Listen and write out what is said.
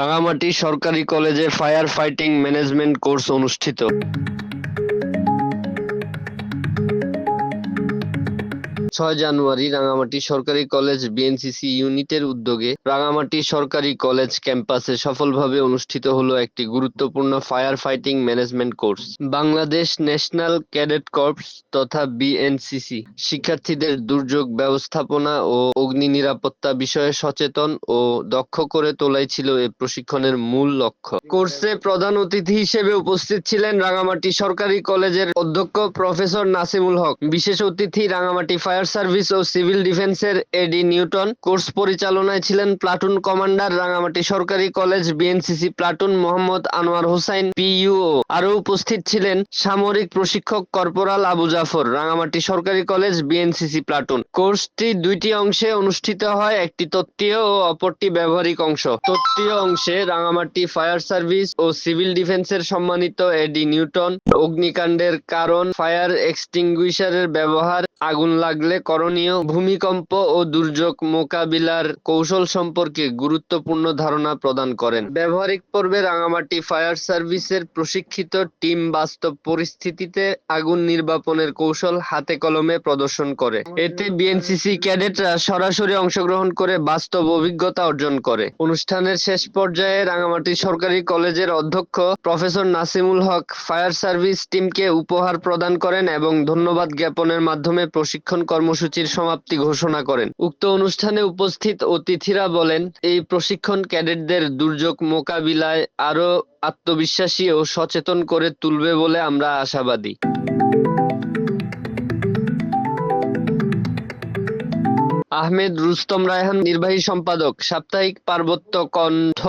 রাঙামাটি সরকারি কলেজে fire fighting management course অনুষ্ঠিত। ছয় জানুয়ারি রাঙামাটি সরকারি কলেজ বিএনসিসি ইউনিটের উদ্যোগে রাঙামাটি সরকারি কলেজ ক্যাম্পাসে সফলভাবে অনুষ্ঠিত হলো একটি গুরুত্বপূর্ণ fire fighting management course. Bangladesh National Cadet Corps তথা বিএনসিসি শিক্ষার্থীদের দুর্যোগ ব্যবস্থাপনা ও অগ্নি নিরাপত্তা বিষয়ে সচেতন ও দক্ষ করে তোলাই ছিল এ প্রশিক্ষণের মূল লক্ষ্য। কোর্সে প্রধান অতিথি হিসেবে উপস্থিত ছিলেন রাঙামাটি সরকারি কলেজের অধ্যক্ষ প্রফেসর নাসিমুল হক। বিশেষ অতিথি রাঙামাটি ফায়ার সার্ভিস ও সিভিল ডিফেন্সের এডি নিউটন। কোর্স পরিচালনায় ছিলেন প্লাটুন কমান্ডার রাঙামাটি সরকারি college BNCC platoon Mohammad Anwar Hossain PUO আরও উপস্থিত ছিলেন সামরিক প্রশিক্ষক কর্পোরাল আবু জাফর, রাঙামাটি সরকারি কলেজ বিএনসিসি প্লাটুন। কোর্সটি দুইটি অংশে অনুষ্ঠিত হয়, একটি তত্ত্বীয় ও অপরটি ব্যবহারিক অংশ। তত্ত্বীয় অংশে রাঙামাটি ফায়ার সার্ভিস ও সিভিল ডিফেন্সের সম্মানিত এডি নিউটন। অগ্নিকাণ্ডের কারণ, ফায়ার এক্সটিংগুইশারের ব্যবহার, আগুন লাগলে করণীয় ভূমিকম্প ও দুর্যোগ মোকাবিলার কৌশল সম্পর্কে গুরুত্বপূর্ণ ধারণা প্রদান করেন। ব্যবহারিক পর্বে রাঙামাটি ফায়ার সার্ভিসের প্রশিক্ষিত টিম বাস্তব পরিস্থিতিতে আগুন নির্বাপনের কৌশল হাতে কলমে প্রদর্শন করে। এতে বিএনসিসি ক্যাডেটরা সরাসরি অংশগ্রহণ করে বাস্তব অভিজ্ঞতা অর্জন করে। অনুষ্ঠানের শেষ পর্যায়ে রাঙামাটি সরকারি কলেজের অধ্যক্ষ professor Nasimul Haq fire service টিমকে উপহার প্রদান করেন এবং ধন্যবাদ জ্ঞাপনের মাধ্যমে প্রশিক্ষণ কর্মসূচির সমাপ্তি ঘোষণা করেন। উক্ত অনুষ্ঠানে উপস্থিত অতিথিরা বলেন, এই প্রশিক্ষণ ক্যাডেটদের দুর্যোগ মোকাবিলায় আরও আত্মবিশ্বাসী ও সচেতন করে তুলবে বলে আমরা আশাবাদী। আহমেদ রুস্তম রায়হান, নির্বাহী সম্পাদক, সাপ্তাহিক পার্বত্য কণ্ঠ।